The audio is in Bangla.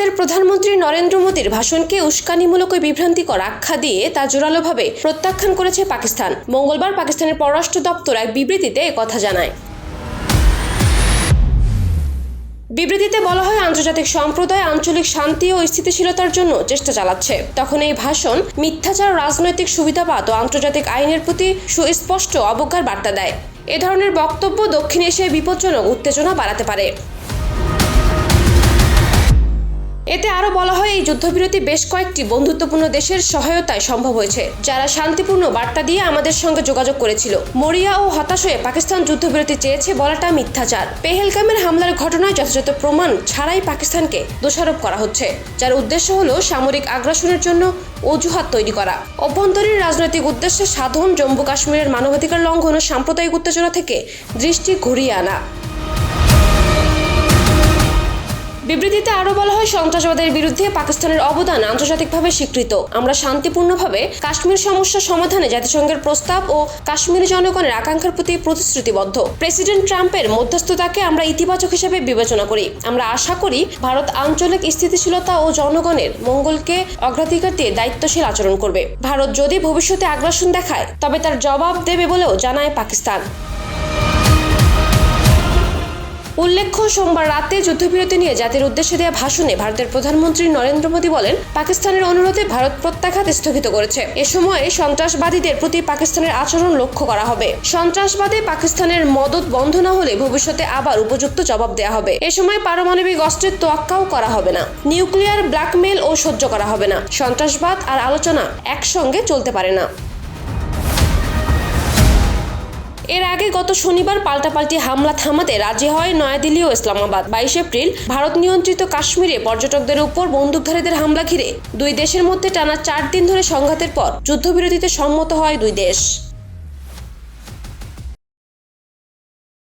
ভারতের প্রধানমন্ত্রী নরেন্দ্র মোদীর ভাষণকে উস্কানিমূলক বিভ্রান্তিকর আখ্যা দিয়ে তা জোরালোভাবে প্রত্যাখ্যান করেছে পাকিস্তান। মঙ্গলবার পাকিস্তানের পররাষ্ট্র দপ্তর এক বিবৃতিতে কথা জানায়। বিবৃতিতে বলা হয়, আন্তর্জাতিক সম্প্রদায় আঞ্চলিক শান্তি ও স্থিতিশীলতার জন্য চেষ্টা চালাচ্ছে। তখন এই ভাষণ মিথ্যাচার রাজনৈতিক সুবিধাবাদ ও আন্তর্জাতিক আইনের প্রতি সুস্পষ্ট অবজ্ঞার বার্তা দেয়। এ ধরনের বক্তব্য দক্ষিণ এশিয়ায় বিপজ্জনক, উত্তেজনা বাড়াতে পারে। এতে আরও বলা হয়, এই যুদ্ধবিরতি বেশ কয়েকটি বন্ধুত্বপূর্ণ দেশের সহায়তায় সম্ভব হয়েছে, যারা শান্তিপূর্ণ বার্তা দিয়ে আমাদের সঙ্গে যোগাযোগ করেছিল। মরিয়া ও হতাশ হয়ে পাকিস্তান যুদ্ধবিরতি চেয়েছে বলাটা মিথ্যাচার। পেহেলগামের হামলার ঘটনায় যথাযথ প্রমাণ ছাড়াই পাকিস্তানকে দোষারোপ করা হচ্ছে, যার উদ্দেশ্য হল সামরিক আগ্রাসনের জন্য অজুহাত তৈরি করা। অভ্যন্তরীণ রাজনৈতিক উদ্দেশ্যে সাধন জম্মু কাশ্মীরের মানবাধিকার লঙ্ঘন ও সাম্প্রদায়িক উত্তেজনা থেকে দৃষ্টি ঘুরিয়ে আনা। বিবৃতিতে আরও বলা হয়, সন্ত্রাসবাদের বিরুদ্ধে পাকিস্তানের অবদান আন্তর্জাতিকভাবে স্বীকৃত। আমরা শান্তিপূর্ণভাবে কাশ্মীর সমস্যা সমাধানে জাতিসংঘের প্রস্তাব ও কাশ্মীরি জনগণের আকাঙ্ক্ষার প্রতি প্রতিশ্রুতিবদ্ধ। প্রেসিডেন্ট ট্রাম্পের মধ্যস্থতাকে আমরা ইতিবাচক হিসেবে বিবেচনা করি। আমরা আশা করি, ভারত আঞ্চলিক স্থিতিশীলতা ও জনগণের মঙ্গলকে অগ্রাধিকার দিয়ে দায়িত্বশীল আচরণ করবে। ভারত যদি ভবিষ্যতে আগ্রাসন দেখায়, তবে তার জবাব দেবে বলেও জানায় পাকিস্তান। উল্লেখ্য, সোমবার রাতে যুদ্ধবিরতি নিয়ে জাতির উদ্দেশ্যে দেওয়া ভাষণে ভারতের প্রধানমন্ত্রী নরেন্দ্র মোদী বলেন, পাকিস্তানের অনুরোধে ভারত প্রত্যাঘাত স্থগিত করেছে। এ সময় সন্ত্রাসবাদীদের প্রতি পাকিস্তানের আচরণ লক্ষ্য করা হবে। সন্ত্রাসবাদে পাকিস্তানের মদত বন্ধ না হলে ভবিষ্যতে আবার উপযুক্ত জবাব দেওয়া হবে। এ সময় পারমাণবিক অস্ত্রের তোয়াক্কাও করা হবে না। নিউক্লিয়ার ব্ল্যাকমেল ও সহ্য করা হবে না। সন্ত্রাসবাদ আর আলোচনা একসঙ্গে চলতে পারে না। এর আগে গত শনিবার পাল্টাপাল্টি হামলা থামাতে রাজি হয় নয়াদিল্লি ও ইসলামাবাদ। বাইশ এপ্রিল ভারত নিয়ন্ত্রিত কাশ্মীরে পর্যটকদের উপর বন্দুকধারীদের হামলা ঘিরে দুই দেশের মধ্যে টানা চার দিন ধরে সংঘাতের পর যুদ্ধবিরতিতে সম্মত হয় দুই দেশ।